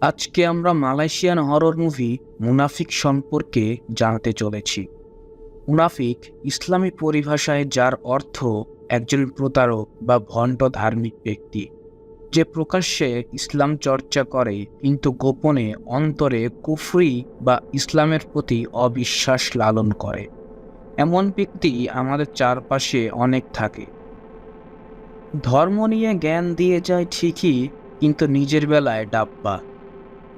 আজকে আমরা Malaysian horror movie মুনাফিক সম্পর্কে জানতে চলেছি। মুনাফিক ইসলামী পরিভাষায় যার অর্থ একজন প্রতারক বা ভণ্ড ধার্মিক ব্যক্তি। যে প্রকাশ্যে ইসলাম চর্চা করে, কিন্তু গোপনে অন্তরে কুফরি বা ইসলামের প্রতি অবিশ্বাস লালন করে। এমন ব্যক্তি আমাদের চারপাশে অনেক থাকে। ধর্ম নিয়ে জ্ঞান দিয়ে যায় ঠিকই, কিন্তু নিজের বেলায় ডাব্বা।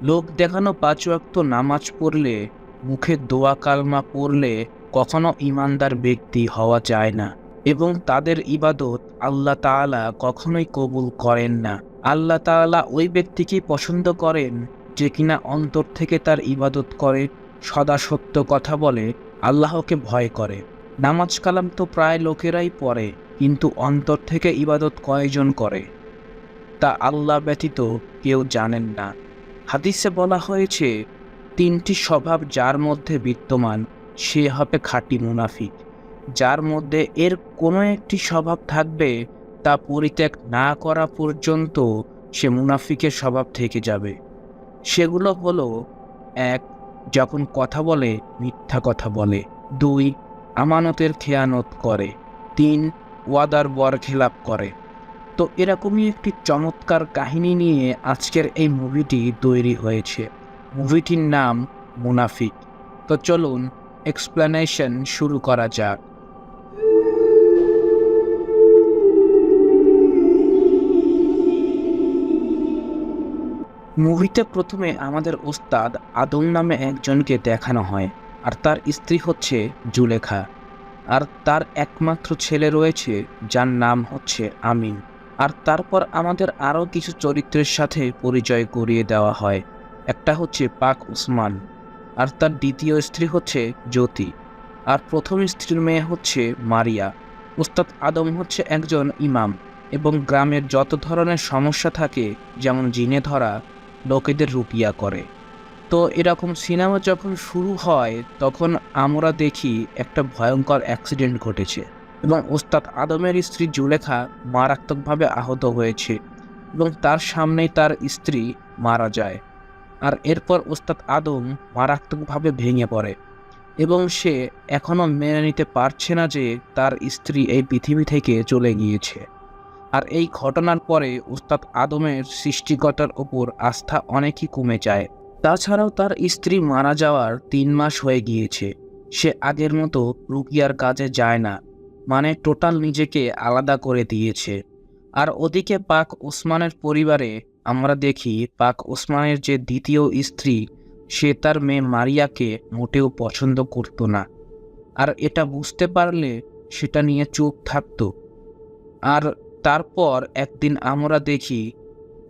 লোক দেখানো পাঁচ ওয়াক্ত নামাজ পড়লে, মুখে দোয়া কালমা পড়লে কখনো ইমানদার ব্যক্তি হওয়া যায় না এবং তাদের ইবাদত আল্লাহ তাআলা কখনোই কবুল করেন না। আল্লাহ তাআলা ওই ব্যক্তিকেই পছন্দ করেন যে কিনা অন্তর থেকে তার ইবাদত করে, সদা সত্য কথা বলে, আল্লাহকে ভয় করে। নামাজ কালাম তো প্রায় লোকেরাই পড়ে, কিন্তু অন্তর থেকে ইবাদত কয়জন করে? তা আল্লাহ ব্যতীত কেউ জানেন না। হাদিসে বলা হয়েছে, তিনটি স্বভাব যার মধ্যে বিদ্যমান, সে হবে খাঁটি মুনাফিক। যার মধ্যে এর কোনো একটি স্বভাব থাকবে, তা পরিত্যাগ না করা পর্যন্ত সে মুনাফিকের স্বভাব থেকে যাবে। সেগুলো হলো, এক, যখন কথা বলে, মিথ্যা কথা বলে। দুই, আমানতের খেয়ানত করে। তিন, ওয়াদার বর খেলাপ করে। তো এরকমই একটি চমৎকার কাহিনী নিয়ে আজকের এই মুভিটি তৈরি হয়েছে। মুভিটির নাম মুনাফিক। তো চলুন এক্সপ্লেনেশন শুরু করা যাক। মুভিতে প্রথমে আমাদের ওস্তাদ আদম নামে একজনকে দেখানো হয়, আর তার স্ত্রী হচ্ছে জুলেখা। আর তার একমাত্র ছেলে রয়েছে, যার নাম হচ্ছে আমিন। আর তারপর আমাদের আরও কিছু চরিত্রের সাথে পরিচয় করিয়ে দেওয়া হয়। একটা হচ্ছে পাক উসমান, আর তার দ্বিতীয় স্ত্রী হচ্ছে জ্যোতি, আর প্রথম স্ত্রীর মেয়ে হচ্ছে মারিয়া। উস্তাদ আদম হচ্ছে একজন ইমাম, এবং গ্রামের যত ধরনের সমস্যা থাকে, যেমন জিনে ধরা, লোকেদের রুপিয়া করে। তো এরকম সিনেমা যখন শুরু হয়, তখন আমরা দেখি একটা ভয়ঙ্কর অ্যাক্সিডেন্ট ঘটেছে। এবং ওস্তাদ আদমের স্ত্রী জুলেখা মারাত্মকভাবে আহত হয়েছে এবং তার সামনেই তার স্ত্রী মারা যায়। আর এরপর ওস্তাদ আদম মারাত্মকভাবে ভেঙে পড়ে এবং সে এখনও মেনে নিতে পারছে না যে তার স্ত্রী এই পৃথিবী থেকে চলে গিয়েছে। আর এই ঘটনার পরে উস্তাদ আদমের সৃষ্টিকর্তার ওপর আস্থা অনেকই কমে যায়। তাছাড়াও তার স্ত্রী মারা যাওয়ার তিন মাস হয়ে গিয়েছে। সে আগের মতো রুকিয়ার কাজে যায় না। মানে টোটাল নিজেকে আলাদা করে দিয়েছে। আর ওদিকে পাক ওসমানের পরিবারে আমরা দেখি, পাক ওসমানের যে দ্বিতীয় স্ত্রী, সে তার মেয়ে মারিয়াকে মোটেও পছন্দ করত না। আর এটা বুঝতে পারলে সেটা নিয়ে চুপ থাকতো। আর তারপর একদিন আমরা দেখি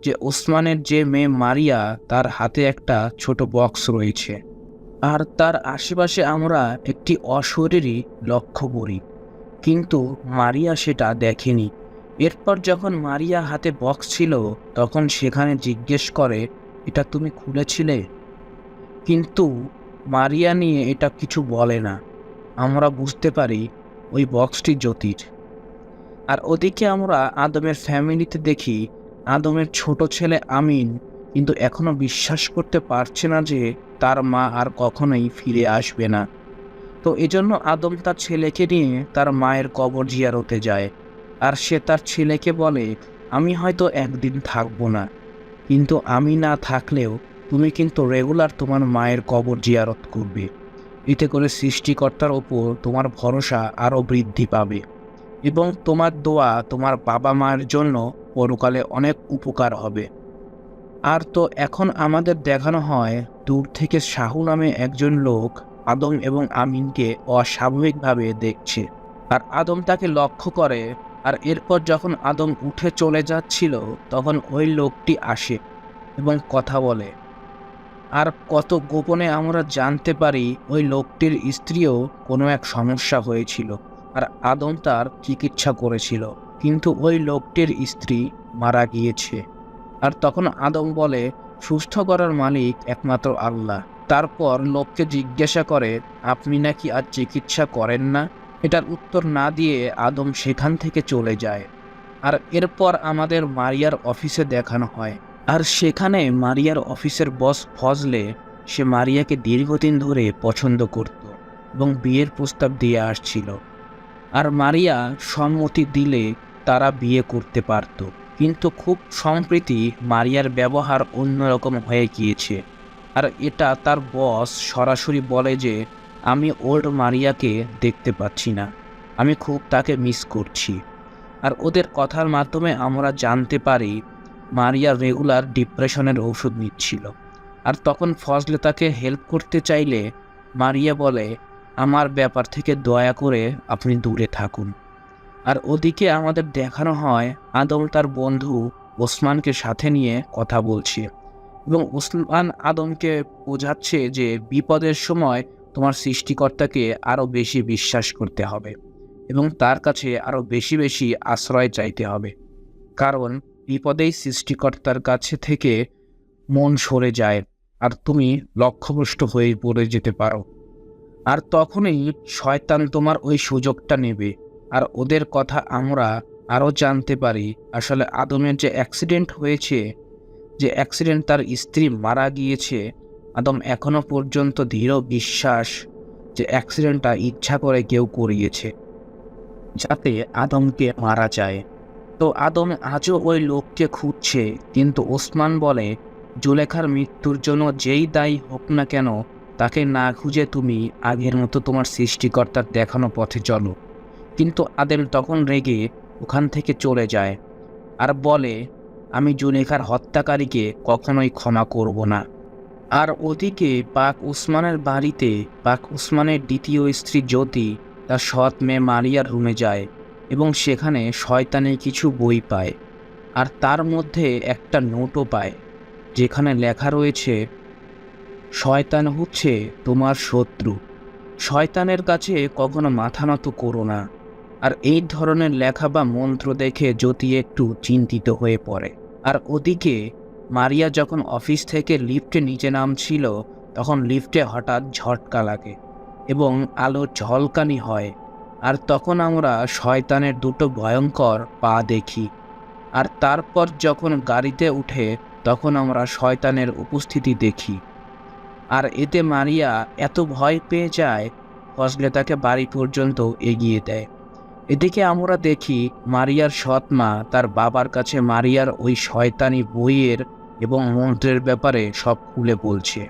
যে ওসমানের যে মেয়ে মারিয়া, তার হাতে একটা ছোট বক্স রয়েছে। আর তার আশেপাশে আমরা একটি অশরীরই লক্ষ্য করি কিন্তু মারিয়া সেটা দেখেনি। এরপর যখন মারিয়া হাতে বক্স ছিল, তখন সেখানে জিজ্ঞেস করে, এটা তুমি খুলেছিলে? কিন্তু মারিয়া নিয়ে এটা কিছু বলে না। আমরা বুঝতে পারি ওই বক্সটি জ্যোতির। আর ওদিকে আমরা আদমের ফ্যামিলিতে দেখি, আদমের ছোট ছেলে আমিন কিন্তু এখনও বিশ্বাস করতে পারছে না যে তার মা আর কখনোই ফিরে আসবে না। তো এজন্য আদম তার ছেলেকে নিয়ে তার মায়ের কবর জিয়ারতে যায়। আর সে তার ছেলেকে বলে, আমি হয়তো একদিন থাকব না। কিন্তু আমি না থাকলেও তুমি কিন্তু রেগুলার তোমার মায়ের কবর জিয়ারত করবে। এতে করে সৃষ্টিকর্তার ওপর তোমার ভরসা আরও বৃদ্ধি পাবে। এবং তোমার দোয়া তোমার বাবা মায়ের জন্য পরকালে অনেক উপকার হবে। আর তো এখন আমাদের দেখানো হয়, দূর থেকে শাহু নামে একজন লোক আদম এবং আমিনকে অস্বাভাবিকভাবে দেখছে। আর আদম তাকে লক্ষ্য করে, আর এরপর যখন আদম উঠে চলে যাচ্ছিল, তখন ওই লোকটি আসে এবং কথা বলে, আর কত গোপনে আমরা জানতে পারি ওই লোকটির স্ত্রীও কোনো এক সমস্যা হয়েছিল, আর আদম তার চিকিৎসা করেছিল, কিন্তু ওই লোকটির স্ত্রী মারা গিয়েছে। আর তখন আদম বলে, সুস্থ করার মালিক একমাত্র আল্লাহ। তারপর লোককে জিজ্ঞাসা করে, আপনি নাকি আর চিকিৎসা করেন না? এটার উত্তর না দিয়ে আদম সেখান থেকে চলে যায়। আর এরপর আমাদের মারিয়ার অফিসে দেখানো হয়। আর সেখানে মারিয়ার অফিসের বস ফজলে সে মারিয়াকে দীর্ঘদিন ধরে পছন্দ করত এবং বিয়ের প্রস্তাব দিয়ে আসছিল। আর মারিয়া সম্মতি দিলে তারা বিয়ে করতে পারত। কিন্তু খুব সম্প্রতি মারিয়ার ব্যবহার অন্যরকম হয়ে গিয়েছে। আর এটা তার বস সরাসরি বলে যে, আমি ওল্ড মারিয়াকে দেখতে পাচ্ছি না। আমি খুব তাকে মিস করছি। আর ওদের কথার মাধ্যমে আমরা জানতে পারি, মারিয়া রেগুলার ডিপ্রেশনের ওষুধ নিচ্ছিল। আর তখন ফজলে তাকে হেল্প করতে চাইলে, মারিয়া বলে, আমার ব্যাপার থেকে দয়া করে আপনি দূরে থাকুন। আর ওদিকে আমাদের দেখানো হয়, আদম তার বন্ধু ওসমানকে সাথে নিয়ে কথা বলছে। এবং ওসমান আদমকে বোঝাচ্ছে যে বিপদের সময় তোমার সৃষ্টিকর্তাকে আরও বেশি বিশ্বাস করতে হবে এবং তার কাছে আরও বেশি বেশি আশ্রয় চাইতে হবে। কারণ বিপদেই সৃষ্টিকর্তার কাছে থেকে মন সরে যায় আর তুমি লক্ষ্যভ্রষ্ট হয়ে পড়ে যেতে পারো। আর তখনই শয়তান তোমার ওই সুযোগটা নেবে আর ওদের কথা আমরা আরও জানতে পারি। আসলে আদমের যে অ্যাক্সিডেন্ট হয়েছে যে অ্যাক্সিডেন্ট তার স্ত্রী মারা গিয়েছে, আদম এখনও পর্যন্ত দৃঢ় বিশ্বাস যে অ্যাক্সিডেন্টটা ইচ্ছা করে কেউ করিয়েছে, যাতে আদমকে মারা যায়। তো আদম আজও ওই লোককে খুঁজছে, কিন্তু ওসমান বলে, জুলেখার মৃত্যুর জন্য যেই দায়ী হোক না কেন, তাকে না খুঁজে তুমি আগের মতো তোমার সৃষ্টিকর্তার দেখানো পথে চলো। কিন্তু আদেম তখন রেগে ওখান থেকে চলে যায় আর বলে আমি জুলেখার হত্যাকারীকে কখনোই ক্ষমা করব না। আর ওদিকে পাক উসমানের বাড়িতে পাক উসমানের দ্বিতীয় স্ত্রী জ্যোতি, তার সৎ মেয়ে মারিয়ার রুমে যায় এবং সেখানে শয়তানের কিছু বই পায় আর তার মধ্যে একটা নোটও পায়, যেখানে লেখা রয়েছে, শয়তান হচ্ছে তোমার শত্রু। শয়তানের কাছে কখনো মাথা নত করো না। আর এই ধরনের লেখা বা মন্ত্র দেখে জ্যোতি একটু চিন্তিত হয়ে পড়ে। আর ওদিকে মারিয়া যখন অফিস থেকে লিফটে নিচে নামছিল, তখন লিফটে হঠাৎ ঝটকা লাগে এবং আলো ঝলকানি হয়। আর তখন আমরা শয়তানের দুটো ভয়ঙ্কর পা দেখি। আর তারপর যখন গাড়িতে উঠে, তখন আমরা শয়তানের উপস্থিতি দেখি। আর এতে মারিয়া এত ভয় পেয়ে যায়, ফজলে তাকে বাড়ি পর্যন্ত এগিয়ে দেয়। এদিকে আমরা দেখি মারিয়ার সৎ মা তার বাবার কাছে মারিয়ার ওই শয়তানি বইয়ের এবং মন্ত্রের ব্যাপারে সব খুলে বলছে।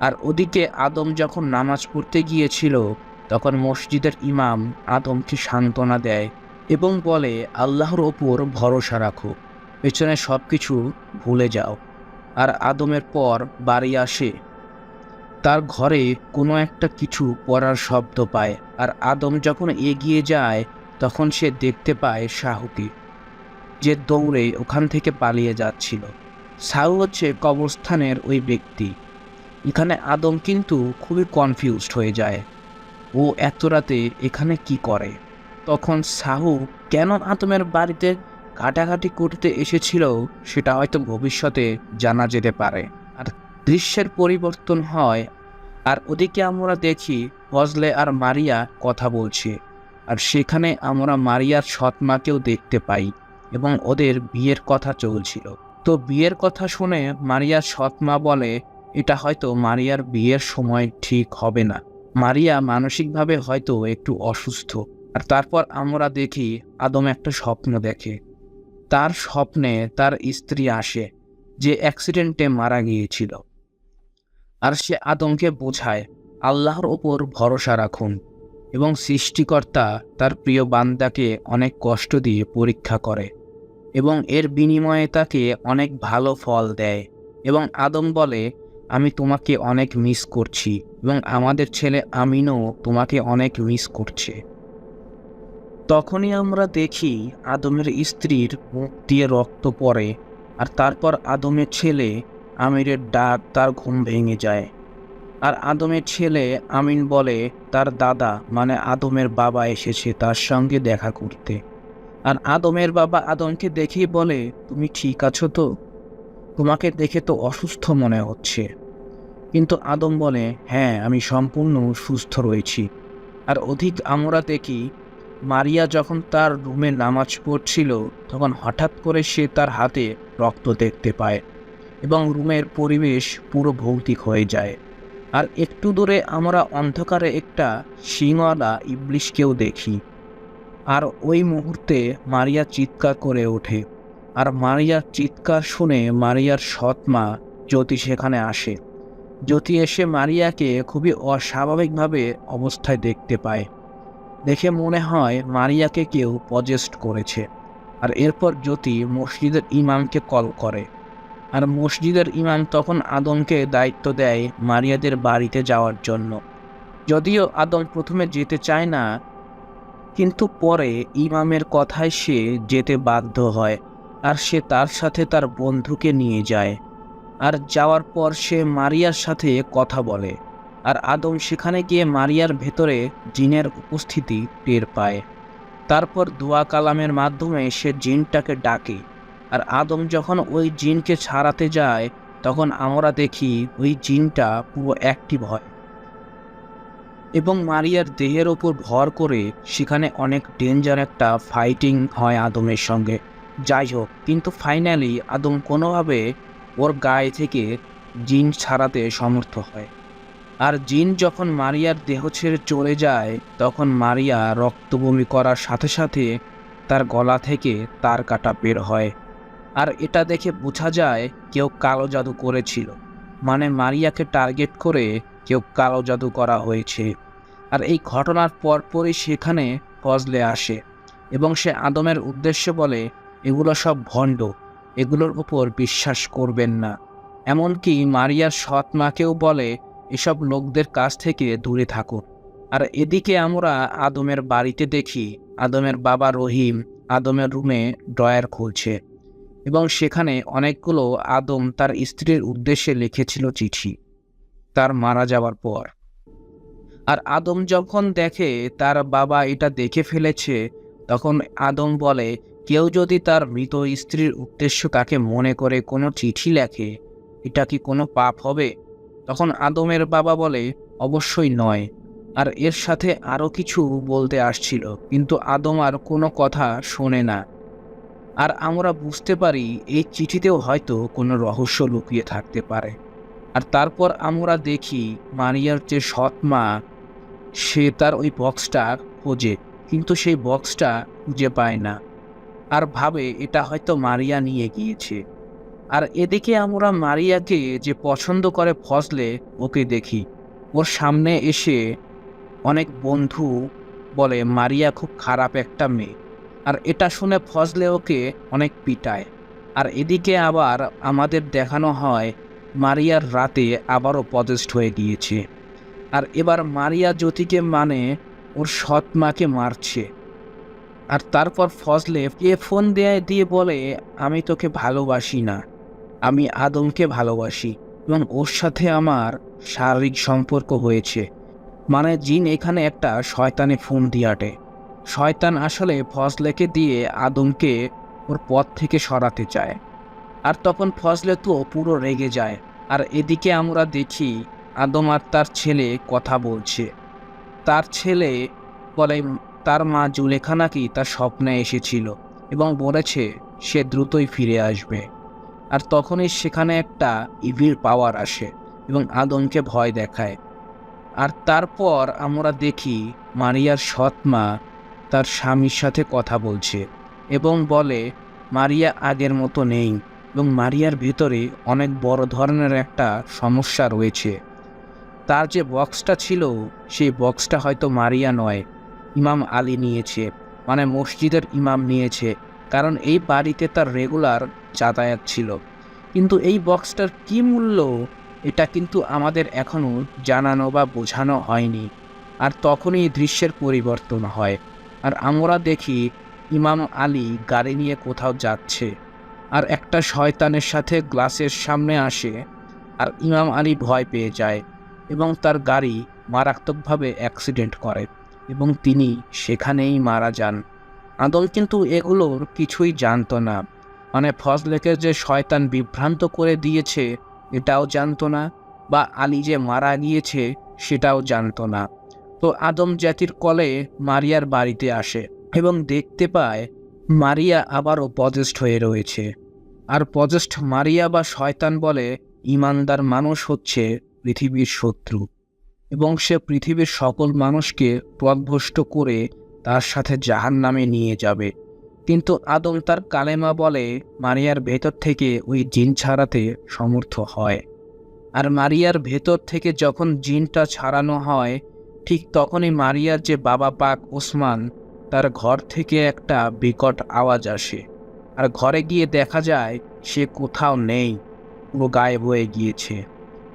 আর ওদিকে আদম যখন নামাজ পড়তে গিয়েছিল, তখন মসজিদের ইমাম আদমকে সান্ত্বনা দেয় এবং বলে, আল্লাহর ওপর ভরসা রাখো, পেছনে সব কিছু ভুলে যাও। আর আদমের পর বাড়ি আসে তার ঘরে কোনো একটা কিছু পড়ার শব্দ পায়, আর আদম যখন এগিয়ে যায়, তখন সে দেখতে পায় শাহুকে যে দৌড়ে ওখান থেকে পালিয়ে যাচ্ছিল। সাহু হচ্ছে কবরস্থানের ওই ব্যক্তি। এখানে আদম কিন্তু খুবই কনফিউজড হয়ে যায়। ও এত রাতে এখানে কি করে? তখন সাহু, কেন আদমের বাড়িতে ঘাটাঘাটি করতে এসেছিল, সেটা হয়তো ভবিষ্যতে জানা যেতে পারে। দৃশ্যের পরিবর্তন হয়। আর ওদিকে আমরা দেখি ফজলে আর মারিয়া কথা বলছে। আর সেখানে আমরা মারিয়ার সৎ মাকেও দেখতে পাই এবং ওদের বিয়ের কথা চলছিল। তো বিয়ের কথা শুনে মারিয়ার সৎ মা বলে, এটা হয়তো মারিয়ার বিয়ের সময় ঠিক হবে না। মারিয়া মানসিকভাবে হয়তো একটু অসুস্থ। আর তারপর আমরা দেখি আদম একটা স্বপ্ন দেখে। তার স্বপ্নে তার স্ত্রী আসে, যে অ্যাক্সিডেন্টে মারা গিয়েছিল। আর সে আদমকে বোঝায়, আল্লাহর ওপর ভরসা রাখুন এবং সৃষ্টিকর্তা তার প্রিয় বান্দাকে অনেক কষ্ট দিয়ে পরীক্ষা করে এবং এর বিনিময়ে তাকে অনেক ভালো ফল দেয় এবং আদম বলে, আমি তোমাকে অনেক মিস করছি এবং আমাদের ছেলে আমিনও তোমাকে অনেক মিস করছে। তখনই আমরা দেখি আদমের স্ত্রীর মুখ দিয়ে রক্ত পড়ে আর তারপর আদমের ছেলে আমিরের ডাক তার ঘুম ভেঙে যায়। আর আদমের ছেলে আমিন বলে, তার দাদা মানে আদমের বাবা এসেছে তার সঙ্গে দেখা করতে। আর আদমের বাবা আদমকে দেখেই বলে, তুমি ঠিক আছো তো? তোমাকে দেখে তো অসুস্থ মনে হচ্ছে। কিন্তু আদম বলে হ্যাঁ আমি সম্পূর্ণ সুস্থ রয়েছি। আর অধিক আমরা দেখি, মারিয়া যখন তার রুমে নামাজ পড়ছিল, তখন হঠাৎ করে সে তার হাতে রক্ত দেখতে পায়। এবং রুমের পরিবেশ পুরো ভৌতিক হয়ে যায়। আর একটু দূরে আমরা অন্ধকারে একটা শিংওয়ালা ইবলিশকেও দেখি। আর ওই মুহূর্তে মারিয়া চিৎকার করে ওঠে। আর মারিয়ার চিৎকার শুনে মারিয়ার সৎ মা জ্যোতি সেখানে আসে। জ্যোতি এসে মারিয়াকে খুবই অস্বাভাবিকভাবে অবস্থায় দেখতে পায়। দেখে মনে হয় মারিয়াকে কেউ পজেস্ট করেছে। আর এরপর জ্যোতি মসজিদের ইমামকে কল করে। আর মসজিদের ইমাম তখন আদমকে দায়িত্ব দেয় মারিয়াদের বাড়িতে যাওয়ার জন্য। যদিও আদম প্রথমে যেতে চায় না, কিন্তু পরে ইমামের কথায় সে যেতে বাধ্য হয় আর সে তার সাথে তার বন্ধুকে নিয়ে যায়। আর যাওয়ার পর সে মারিয়ার সাথে কথা বলে আর আদম সেখানে গিয়ে মারিয়ার ভেতরে জিনের উপস্থিতি টের পায়। তারপর দোয়া কালামের মাধ্যমে সে জিনটাকে ডাকে। আর আদম যখন ওই জিনকে ছাড়াতে যায়, তখন আমরা দেখি ওই জিনটা পুরো অ্যাক্টিভ হয়। এবং মারিয়ার দেহের ওপর ভর করে সেখানে অনেক ডেঞ্জার একটা ফাইটিং হয় আদমের সঙ্গে। যাই হোক, কিন্তু ফাইনালি আদম কোনোভাবে ওর গায়ে থেকে জিন ছাড়াতে সমর্থ হয়। আর জিন যখন মারিয়ার দেহ ছেড়ে চলে যায়, তখন মারিয়া রক্তবমি করার সাথে সাথে তার গলা থেকে তার কাটা বের হয়। আর এটা দেখে বোঝা যায় কেউ কালো জাদু করেছিল। মানে মারিয়াকে টার্গেট করে কেউ কালো জাদু করা হয়েছে। আর এই ঘটনার পরপরই সেখানে ফজলে আসে এবং সে আদমের উদ্দেশ্যে বলে, এগুলো সব ভণ্ড, এগুলোর উপর বিশ্বাস করবেন না। এমনকি মারিয়ার সৎ মাকেও বলে, এসব লোকদের কাছ থেকে দূরে থাকুন। আর এদিকে আমরা আদমের বাড়িতে দেখি, আদমের বাবা রহিম আদমের রুমে ড্রয়ার খুলছে। এবং সেখানে অনেকগুলো আদম তার স্ত্রীর উদ্দেশ্যে লিখেছিল চিঠি। তার মারা যাওয়ার পর। আর আদম যখন দেখে তার বাবা এটা দেখে ফেলেছে, তখন আদম বলে, কেউ যদি তার মৃত স্ত্রীর উদ্দেশ্য তাকে মনে করে কোনো চিঠি লেখে, এটা কি কোনো পাপ হবে? তখন আদমের বাবা বলে, অবশ্যই নয়। আর এর সাথে আরও কিছু বলতে আসছিল, কিন্তু আদম আর কোনো কথা শোনে না। আর আমরা বুঝতে পারি এই চিঠিতেও হয়তো কোনো রহস্য লুকিয়ে থাকতে পারে। আর তারপর আমরা দেখি মারিয়ার যে সৎ মা, সে তার ওই বক্সটা খোঁজে, কিন্তু সেই বক্সটা খুঁজে পায় না। আর ভাবে এটা হয়তো মারিয়া নিয়ে গিয়েছে। আর এদিকে আমরা মারিয়াকে যে পছন্দ করে ফজলে, ওকে দেখি। ওর সামনে এসে অনেক বন্ধু বলে, মারিয়া খুব খারাপ একটা মেয়ে। আর এটা শুনে ফজলে ওকে অনেক পিটায়। আর এদিকে আবার আমাদের দেখানো হয়, মারিয়ার রাতে আবারও পজেস্ট হয়ে গিয়েছে। আর এবার মারিয়া জ্যোতিকে মানে ওর সৎ মাকে মারছে। আর তারপর ফজলে এ ফোন দেয় দিয়ে বলে, আমি তোকে ভালোবাসি না। আমি আদমকে ভালোবাসি এবং ওর সাথে আমার শারীরিক সম্পর্ক হয়েছে। মানে জিন এখানে একটা শয়তানে ফোন দিয়াটে শয়তান আসলে ফজলেকে দিয়ে আদমকে ওর পথ থেকে সরাতে চায়। আর তখন ফজলে তো পুরো রেগে যায়। আর এদিকে আমরা দেখি আদম আর তার ছেলে কথা বলছে। তার ছেলে বলে, তার মা জুলেখা নাকি তার স্বপ্নে এসেছিল এবং বলেছে সে দ্রুতই ফিরে আসবে। আর তখনই সেখানে একটা ইভিল পাওয়ার আসে এবং আদমকে ভয় দেখায়। আর তারপর আমরা দেখি মারিয়ার সৎ মা তার স্বামীর সাথে কথা বলছে এবং বলে, মারিয়া আগের মতো নেই এবং মারিয়ার ভিতরে অনেক বড় ধরনের একটা সমস্যা রয়েছে। তার যে বক্সটা ছিল, সেই বক্সটা হয়তো মারিয়া নয়, ইমাম আলী নিয়েছে মানে মসজিদের ইমাম নিয়েছে, কারণ এই বাড়িতে তার রেগুলার যাতায়াত ছিল। কিন্তু এই বক্সটার কি মূল্য, এটা কিন্তু আমাদের এখনও জানানো বা বোঝানো হয়নি। আর তখনই দৃশ্যের পরিবর্তন হয়। আর আমরা দেখি ইমাম আলী গাড়ি নিয়ে কোথাও যাচ্ছে আর একটা শয়তানের সাথে গ্লাসের সামনে আসে আর ইমাম আলী ভয় পেয়ে যায় এবং তার গাড়ি মারাত্মকভাবে অ্যাক্সিডেন্ট করে এবং তিনি সেখানেই মারা যান। আদল কিন্তু এগুলোর কিছুই জানতো না। মানে ফজলেকে যে শয়তান বিভ্রান্ত করে দিয়েছে, এটাও জানতো না বা আলী যে মারা গিয়েছে, সেটাও জানতো না। তো আদম জাতির কলে মারিয়ার বাড়িতে আসে এবং দেখতে পায় মারিয়া আবারও পজেস্ট হয়ে রয়েছে। আর পজেস্ট মারিয়া বা শয়তান বলে ইমানদার মানুষ হচ্ছে পৃথিবীর শত্রু এবং সে পৃথিবীর সকল মানুষকে পথভ্রষ্ট করে তার সাথে জাহান নামে নিয়ে যাবে। কিন্তু আদম তার কালেমা বলে মারিয়ার ভেতর থেকে ওই জিন ছাড়াতে সমর্থ হয়। আর মারিয়ার ভেতর থেকে যখন জিনটা ছাড়ানো হয় ঠিক তখনই মারিয়ার যে বাবা পাক ওসমান, তার ঘর থেকে একটা বিকট আওয়াজ আসে। আর ঘরে গিয়ে দেখা যায়, সে কোথাও নেই পুরো গায়েব হয়ে গিয়েছে।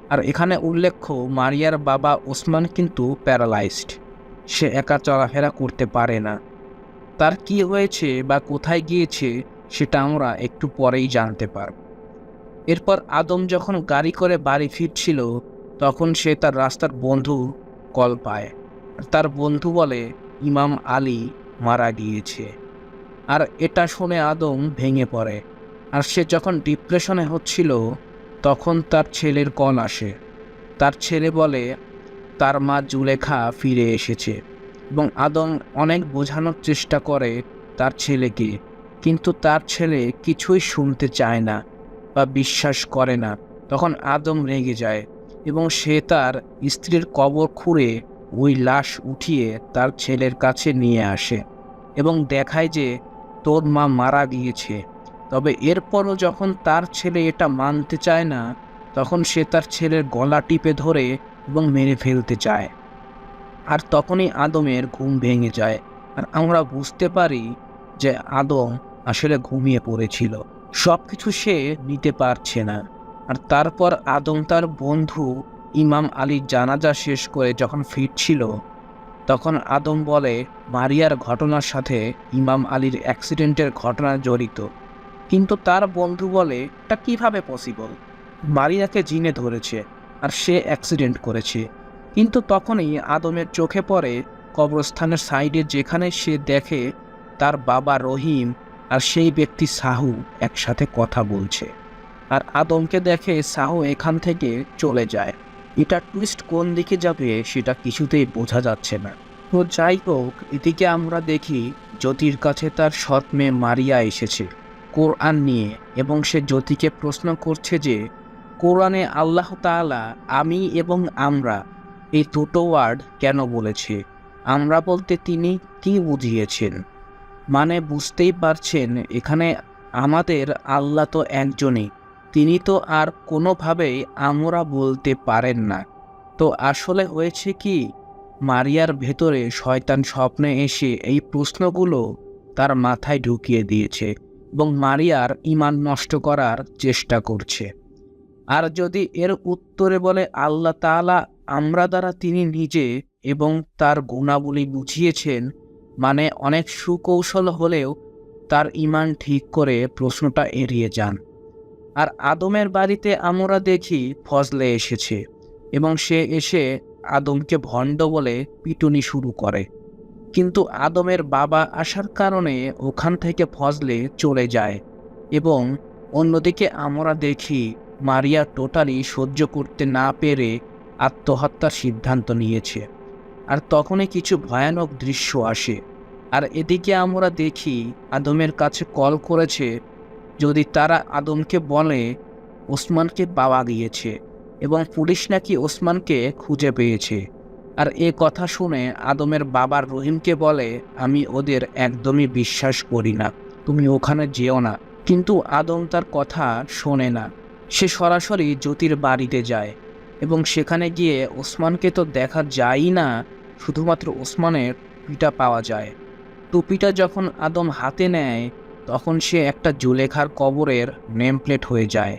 আর এখানে উল্লেখ্য, মারিয়ার বাবা ওসমান কিন্তু প্যারালাইজড। সে একা চলাফেরা করতে পারে না। তার কি হয়েছে বা কোথায় গিয়েছে, সেটা আমরা একটু পরেই জানতে পারব। এরপর আদম যখন গাড়ি করে বাড়ি ফিরছিল, তখন সে তার রাস্তার বন্ধু কল পায়। তার বন্ধু বলে, ইমাম আলী মারা গিয়েছে। আর এটা শুনে আদম ভেঙে পড়ে। আর সে যখন ডিপ্রেশনে হচ্ছিল, তখন তার ছেলের কল আসে। তার ছেলে বলে, তার মা জুলেখা ফিরে এসেছে। এবং আদম অনেক বোঝানোর চেষ্টা করে তার ছেলেকে, কিন্তু তার ছেলে কিছুই শুনতে চায় না বা বিশ্বাস করে না। তখন আদম রেগে যায়। এবং সে তার স্ত্রীর কবর খুঁড়ে ওই লাশ উঠিয়ে তার ছেলের কাছে নিয়ে আসে এবং দেখায় যে তোর মা মারা গিয়েছে। তবে এরপরও যখন তার ছেলে এটা মানতে চায় না, তখন সে তার ছেলের গলা টিপে ধরে এবং মেরে ফেলতে চায়। আর তখনই আদমের ঘুম ভেঙে যায় আর আমরা বুঝতে পারি যে আদম আসলে ঘুমিয়ে পড়েছিল। সব কিছু সে নিতে পারছে না। আর তারপর আদম তার বন্ধু ইমাম আলীর জানাজা শেষ করে যখন ফিরছিল, তখন আদম বলে, মারিয়ার ঘটনার সাথে ইমাম আলীর অ্যাক্সিডেন্টের ঘটনা জড়িত। কিন্তু তার বন্ধু বলে এটা কীভাবে পসিবল মারিয়াকে জিনে ধরেছে আর সে অ্যাক্সিডেন্ট করেছে। কিন্তু তখনই আদমের চোখে পড়ে কবরস্থানের সাইডে যেখানে সে দেখে, তার বাবা রহিম আর সেই ব্যক্তি সাহু একসাথে কথা বলছে। আর আদমকে দেখে সাহু এখান থেকে চলে যায়। এটা টুইস্ট কোন দিকে যাবে সেটা কিছুতেই বোঝা যাচ্ছে না। তো যাই হোক, এদিকে আমরা দেখি জ্যোতির কাছে তার সৎ মেয়ে মারিয়া এসেছে কোরআন নিয়ে এবং সে জ্যোতিকে প্রশ্ন করছে যে, কোরআনে আল্লাহ তাআলা আমি এবং আমরা এই দুটো ওয়ার্ড কেন বলেছে? আমরা বলতে তিনি কি বুঝিয়েছেন? মানে বুঝতেই পারছেন, এখানে আমাদের আল্লাহ তো একজনই। তিনি তো আর কোনোভাবেই আমরা বলতে পারেন না। তো আসলে হয়েছে কি, মারিয়ার ভেতরে শয়তান স্বপ্নে এসে এই প্রশ্নগুলো তার মাথায় ঢুকিয়ে দিয়েছে এবং মারিয়ার ইমান নষ্ট করার চেষ্টা করছে। আর যদি এর উত্তরে বলে আল্লাহ তাআলা আমরা দ্বারা তিনি নিজে এবং তার গুণাবলী বুঝিয়েছেন মানে অনেক সুকৌশল হলেও তার ইমান ঠিক করে প্রশ্নটা এড়িয়ে যান। আর আদমের বাড়িতে আমরা দেখি ফজলে এসেছে এবং সে এসে আদমকে ভণ্ড বলে পিটুনি শুরু করে। কিন্তু আদমের বাবা আসার কারণে ওখান থেকে ফজলে চলে যায় এবং অন্যদিকে আমরা দেখি মারিয়া টোটালি সহ্য করতে না পেরে আত্মহত্যার সিদ্ধান্ত নিয়েছে। আর তখনই কিছু ভয়ানক দৃশ্য আসে। আর এদিকে আমরা দেখি আদমের কাছে কল করেছে যদি তারা আদমকে বলে, ওসমানকে পাওয়া গিয়েছে এবং পুলিশ নাকি ওসমানকে খুঁজে পেয়েছে। আর এ কথা শুনে আদমের বাবার রহিমকে বলে, আমি ওদের একদমই বিশ্বাস করি না। তুমি ওখানে যেও না। কিন্তু আদম তার কথা শোনে না। সে সরাসরি জ্যোতির বাড়িতে যায় এবং সেখানে গিয়ে ওসমানকে তো দেখা যায়ই না, শুধুমাত্র ওসমানের পিটা পাওয়া যায়। টুপিটা যখন আদম হাতে নেয় তখন সে একটা জুলেখার কবরের নেম প্লেট হয়ে যায়।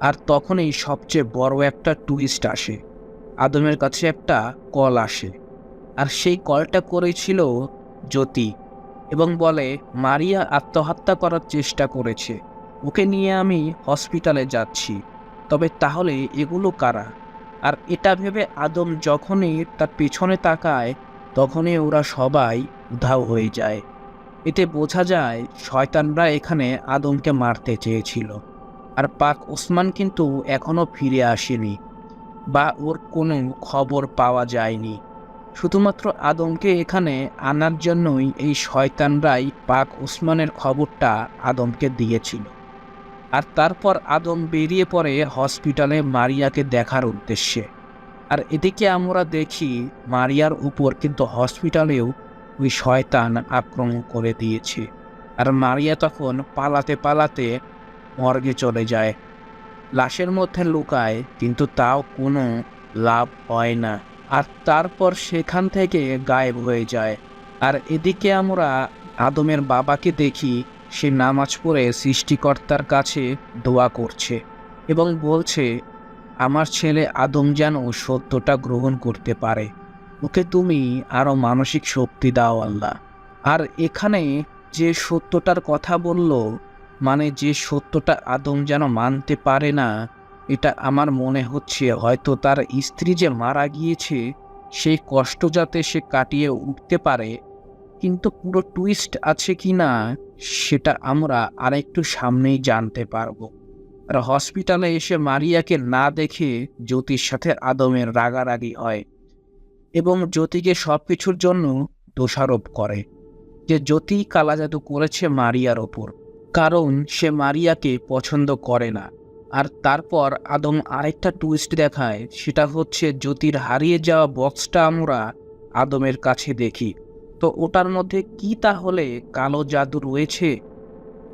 আর তখনই সবচেয়ে বড় একটা টুইস্ট আসে। আদমের কাছে একটা কল আসে। আর সেই কলটা করেছিল জ্যোতি এবং বলে, মারিয়া আত্মহত্যা করার চেষ্টা করেছে। ওকে নিয়ে আমি হসপিটালে যাচ্ছি। তবে তাহলে এগুলো কারা? আর এটা ভেবে আদম যখনই তার পেছনে তাকায়, তখনই ওরা সবাই উধাও হয়ে যায়। এতে বোঝা যায় শয়তানরা এখানে আদমকে মারতে চেয়েছিল। আর পাক ওসমান কিন্তু এখনও ফিরে আসেনি বা ওর কোনো খবর পাওয়া যায়নি। শুধুমাত্র আদমকে এখানে আনার জন্যই এই শয়তানরাই পাক ওসমানের খবরটা আদমকে দিয়েছিল। আর তারপর আদম বেরিয়ে পড়ে হসপিটালে মারিয়াকে দেখার উদ্দেশ্যে। আর এদিকে আমরা দেখি মারিয়ার উপর কিন্তু হসপিটালেও ওই শয়তান আক্রমণ করে দিয়েছে। আর মারিয়া তখন পালাতে পালাতে মর্গে চলে যায়। লাশের মধ্যে লুকায়, কিন্তু তাও কোনো লাভ হয় না। আর তারপর সেখান থেকে গায়েব হয়ে যায়। আর এদিকে আমরা আদমের বাবাকে দেখি, সে নামাজ পড়ে সৃষ্টিকর্তার কাছে দোয়া করছে এবং বলছে, আমার ছেলে আদম যেন সত্যটা গ্রহণ করতে পারে। ওকে তুমি আরও মানসিক শক্তি দাও আল্লাহ। আর এখানে যে সত্যটার কথা বলল মানে যে সত্যটা আদম যেন মানতে পারে না, এটা আমার মনে হচ্ছে হয়তো তার স্ত্রী যে মারা গিয়েছে, সেই কষ্ট যাতে সে কাটিয়ে উঠতে পারে। কিন্তু পুরো টুইস্ট আছে কি না, সেটা আমরা আরেকটু সামনেই জানতে পারব। আর হসপিটালে এসে মারিয়াকে না দেখে জ্যোতির সাথে আদমের রাগারাগি হয়। এবং জ্যোতিকে সব কিছুর জন্য দোষারোপ করে। যে জ্যোতি কালা জাদু করেছে মারিয়ার ওপর, কারণ সে মারিয়াকে পছন্দ করে না। আর তারপর আদম আরেকটা টুইস্ট দেখায়, সেটা হচ্ছে জ্যোতির হারিয়ে যাওয়া বক্সটা আমরা আদমের কাছে দেখি। তো ওটার মধ্যে কি তাহলে কালো জাদু রয়েছে?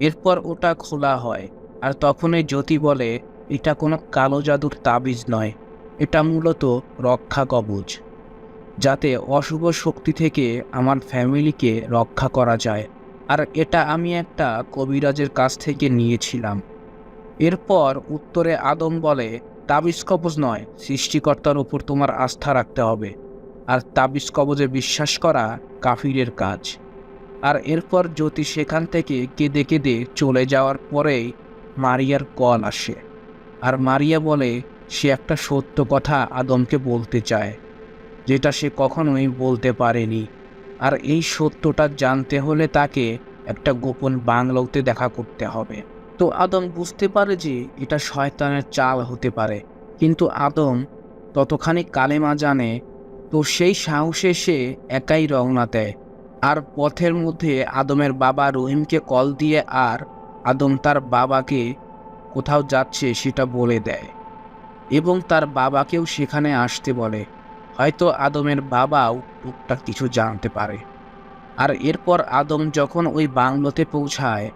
এরপর ওটা খোলা হয়, আর তখনই জ্যোতি বলে, এটা কোনো কালো জাদুর তাবিজ নয়, এটা মূলত রক্ষা কবচ। যাতে অশুভ শক্তি থেকে আমার ফ্যামিলিকে রক্ষা করা যায়। আর এটা আমি একটা কবিরাজের কাছ থেকে নিয়েছিলাম। এরপর উত্তরে আদম বলে, তাবিজ কবজ নয়, সৃষ্টিকর্তার উপর তোমার আস্থা রাখতে হবে। আর তাবিজ কবজে বিশ্বাস করা কাফিরের কাজ। আর এরপর জ্যোতি সেখান থেকে কেঁদে কেঁদে চলে যাওয়ার পরেই মারিয়ার কল আসে। আর মারিয়া বলে, সে একটা সত্য কথা আদমকে বলতে চায়। যেটা সে কখনোই বলতে পারেনি। আর এই সত্যটা জানতে হলে তাকে একটা গোপন বাংলোতে দেখা করতে হবে। তো আদম বুঝতে পারে যে এটা শয়তানের চাল হতে পারে। কিন্তু আদম ততখানি কালেমা জানে, তো সেই সাহসে সে একাই রওনা দেয়। আর পথের মধ্যে আদমের বাবা রহিমকে কল দিয়ে আর আদম তার বাবাকে কোথাও যাচ্ছে সেটা বলে দেয়। এবং তার বাবাকেও সেখানে আসতে বলে। হয়তো আদমের বাবাও টুকটাক কিছু জানতে পারে। আর এরপর আদম যখন ওই বাংলোতে পৌঁছায়,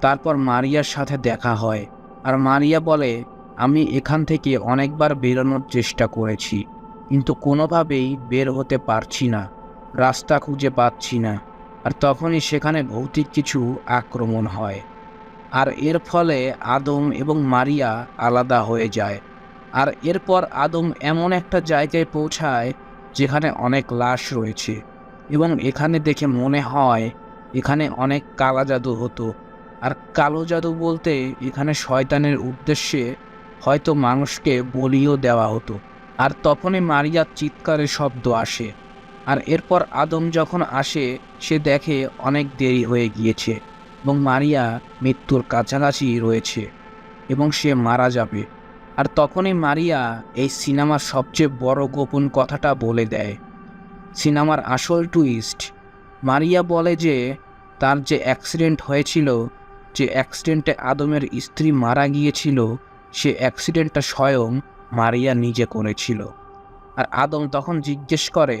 তারপর মারিয়ার সাথে দেখা হয়। আর মারিয়া বলে, আমি এখান থেকে অনেকবার বেরোনোর চেষ্টা করেছি, কিন্তু কোনোভাবেই বের হতে পারছি না, রাস্তা খুঁজে পাচ্ছি না। আর তখনই সেখানে ভৌতিক কিছু আক্রমণ হয়। আর এর ফলে আদম এবং মারিয়া আলাদা হয়ে যায়। আর এরপর আদম এমন একটা জায়গায় পৌঁছায় যেখানে অনেক লাশ রয়েছে এবং এখানে দেখে মনে হয় এখানে অনেক কালা জাদু হতো। আর কালো জাদু বলতে এখানে শয়তানের উদ্দেশ্যে হয়তো মানুষকে বলিও দেওয়া হতো। আর তখনই মারিয়ার চিৎকারের শব্দ আসে। আর এরপর আদম যখন আসে, সে দেখে অনেক দেরি হয়ে গিয়েছে এবং মারিয়া মৃত্যুর কাছাকাছি রয়েছে এবং সে মারা যাবে। আর তখনই মারিয়া এই সিনেমার সবচেয়ে বড় গোপন কথাটা বলে দেয়। সিনেমার আসল টুইস্ট মারিয়া বলে যে তার যে অ্যাক্সিডেন্ট হয়েছিল, যে অ্যাক্সিডেন্টে আদমের স্ত্রী মারা গিয়েছিল, সে অ্যাক্সিডেন্টটা স্বয়ং মারিয়া নিজে করেছিল। আর আদম তখন জিজ্ঞেস করে,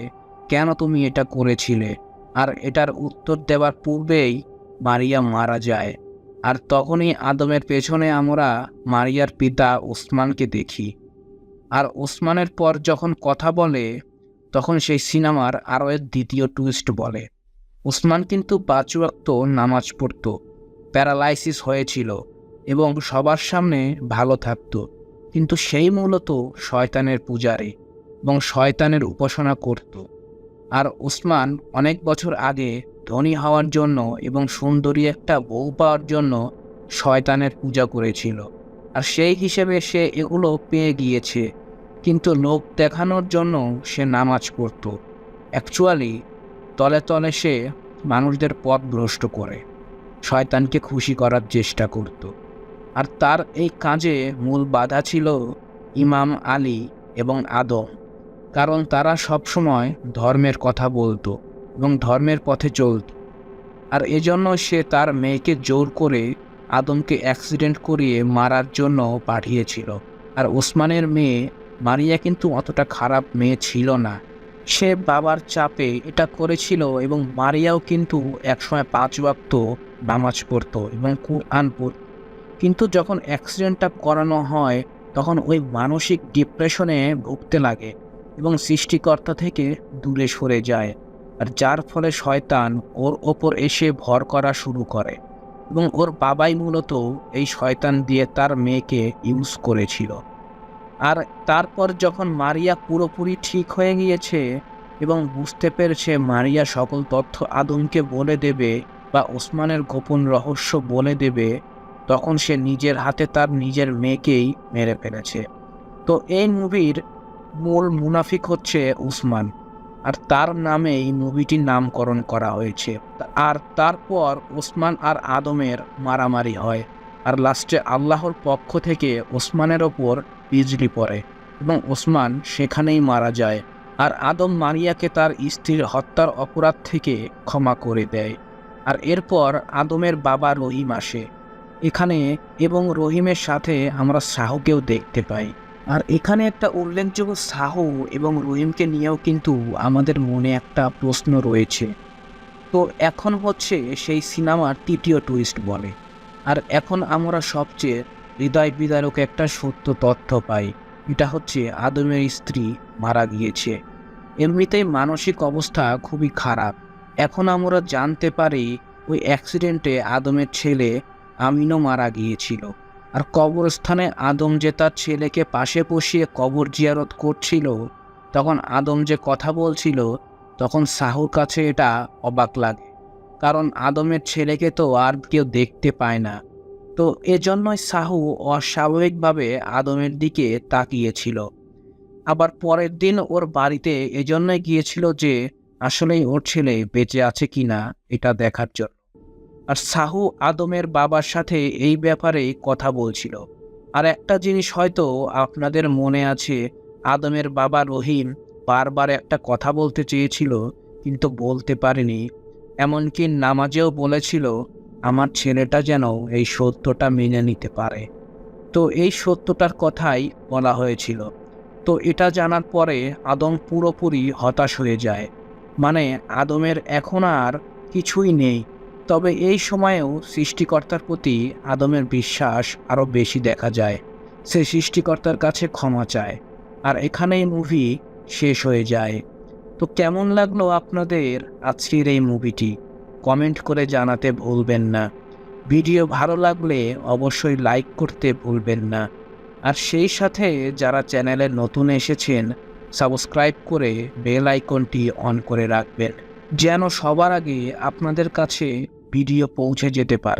কেন তুমি এটা করেছিলে? আর এটার উত্তর দেওয়ার পূর্বেই মারিয়া মারা যায়। আর তখনই আদমের পেছনে আমরা মারিয়ার পিতা ওসমানকে দেখি। আর ওসমানের পর যখন কথা বলে, তখন সেই সিনেমার আরও এর দ্বিতীয় টুইস্ট বলে। ওসমান কিন্তু পাঁচ ওয়াক্ত নামাজ পড়ত, প্যারালাইসিস হয়েছিল এবং সবার সামনে ভালো থাকত। কিন্তু সেই মূলত শয়তানের পূজারে এবং শয়তানের উপাসনা করত। আর ওসমান অনেক বছর আগে ধনী হওয়ার জন্য এবং সুন্দরী একটা বউ পাওয়ার জন্য শয়তানের পূজা করেছিল। আর সেই হিসেবে সে এগুলো পেয়ে গিয়েছে। কিন্তু লোক দেখানোর জন্য সে নামাজ পড়ত। অ্যাকচুয়ালি তলে তলে সে মানুষদের পথ ভ্রষ্ট করে। শয়তানকে খুশি করার চেষ্টা করত। আর তার এই কাজে মূল বাধা ছিল ইমাম আলী এবং আদম। কারণ তারা সবসময় ধর্মের কথা বলতো। এবং ধর্মের পথে চলত আর এজন্য সে তার মেয়েকে জোর করে আদমকে অ্যাক্সিডেন্ট করিয়ে মারার জন্য পাঠিয়েছিল। আর ওসমানের মেয়ে মারিয়া কিন্তু অতটা খারাপ মেয়ে ছিল না। সে বাবার চাপে এটা করেছিল এবং মারিয়াও কিন্তু একসময় পাঁচ ওয়াক্ত নামাজ পড়তো এবং কুরআন পড়ত। কিন্তু যখন অ্যাক্সিডেন্টটা করানো হয়, তখন ওই মানসিক ডিপ্রেশনে ভুগতে লাগে এবং সৃষ্টিকর্তা থেকে দূরে সরে যায়। আর যার ফলে শয়তান ওর ওপর এসে ভর করা শুরু করে এবং ওর বাবাই মূলত এই শয়তান দিয়ে তার মেয়েকে ইউজ করেছিল। আর তারপর যখন মারিয়া পুরোপুরি ঠিক হয়ে গিয়েছে এবং বুঝতে পেরেছে মারিয়া সকল তথ্য আদমকে বলে দেবে বা ওসমানের গোপন রহস্য বলে দেবে, তখন সে নিজের হাতে তার নিজের মেয়েকেই মেরে ফেলেছে। তো এই মুভির মূল মুনাফিক হচ্ছে উসমান আর তার নামে এই মুভিটির নামকরণ করা হয়েছে। আর তারপর ওসমান আর আদমের মারামারি হয়। আর লাস্টে আল্লাহর পক্ষ থেকে ওসমানের ওপর বিজলি পড়ে এবং ওসমান সেখানেই মারা যায়। আর আদম মারিয়াকে তার স্ত্রীর হত্যার অপরাধ থেকে ক্ষমা করে দেয়। আর এরপর আদমের বাবা রহিম আসে। এখানে এবং রহিমের সাথে আমরা শাহকেও দেখতে পাই। আর এখানে একটা উল্লেখযোগ্য সাহু এবং রহিমকে নিয়েও কিন্তু আমাদের মনে একটা প্রশ্ন রয়েছে। তো এখন হচ্ছে সেই সিনেমার তৃতীয় টুইস্ট বলে। আর এখন আমরা সবচেয়ে হৃদয় বিদারক একটা সত্য তথ্য পাই। এটা হচ্ছে আদমের স্ত্রী মারা গিয়েছে। এমনিতেই মানসিক অবস্থা খুবই খারাপ। এখন আমরা জানতে পারি ওই অ্যাক্সিডেন্টে আদমের ছেলে আমিনও মারা গিয়েছিল। আর কবরস্থানে আদম যে তার ছেলেকে পাশে বসিয়ে কবর জিয়ারত করছিল, তখন আদম যে কথা বলছিল, তখন সাহুর কাছে এটা অবাক লাগে। কারণ আদমের ছেলেকে তো আর কেউ দেখতে পায় না। তো এজন্যই সাহু অস্বাভাবিকভাবে আদমের দিকে তাকিয়েছিল। আবার পরের দিন ওর বাড়িতে এজন্যই গিয়েছিল যে, আসলেই ওর ছেলে বেঁচে আছে কিনা এটা দেখার জন্য। আর সাহু আদমের বাবার সাথে এই ব্যাপারে কথা বলছিল। আর একটা জিনিস হয়তো আপনাদের মনে আছে, আদমের বাবা রহিম বারবার একটা কথা বলতে চেয়েছিল, কিন্তু বলতে পারেনি। এমনকি নামাজেও বলেছিল, আমার ছেলেটা যেন এই সত্যটা মেনে নিতে পারে। তো এই সত্যটার কথাই বলা হয়েছিল। তো এটা জানার পরে আদম পুরোপুরি হতাশ হয়ে যায়। মানে আদমের এখন আর কিছুই নেই। তবে এই সময়েও সৃষ্টিকর্তার প্রতি আদমের বিশ্বাস আরও বেশি দেখা যায়। সে সৃষ্টিকর্তার কাছে ক্ষমা চায়, আর এখানেই মুভি শেষ হয়ে যায়। তো কেমন লাগল আপনাদের আজকের এই মুভিটি কমেন্ট করে জানাতে ভুলবেন না। ভিডিও ভালো লাগলে অবশ্যই লাইক করতে ভুলবেন না। আর সেই সাথে যারা চ্যানেলে নতুন এসেছেন সাবস্ক্রাইব করে বেল আইকনটি অন করে রাখবেন। যেন সবার আগে আপনাদের কাছে ভিডিও পৌঁছে যেতে পারে।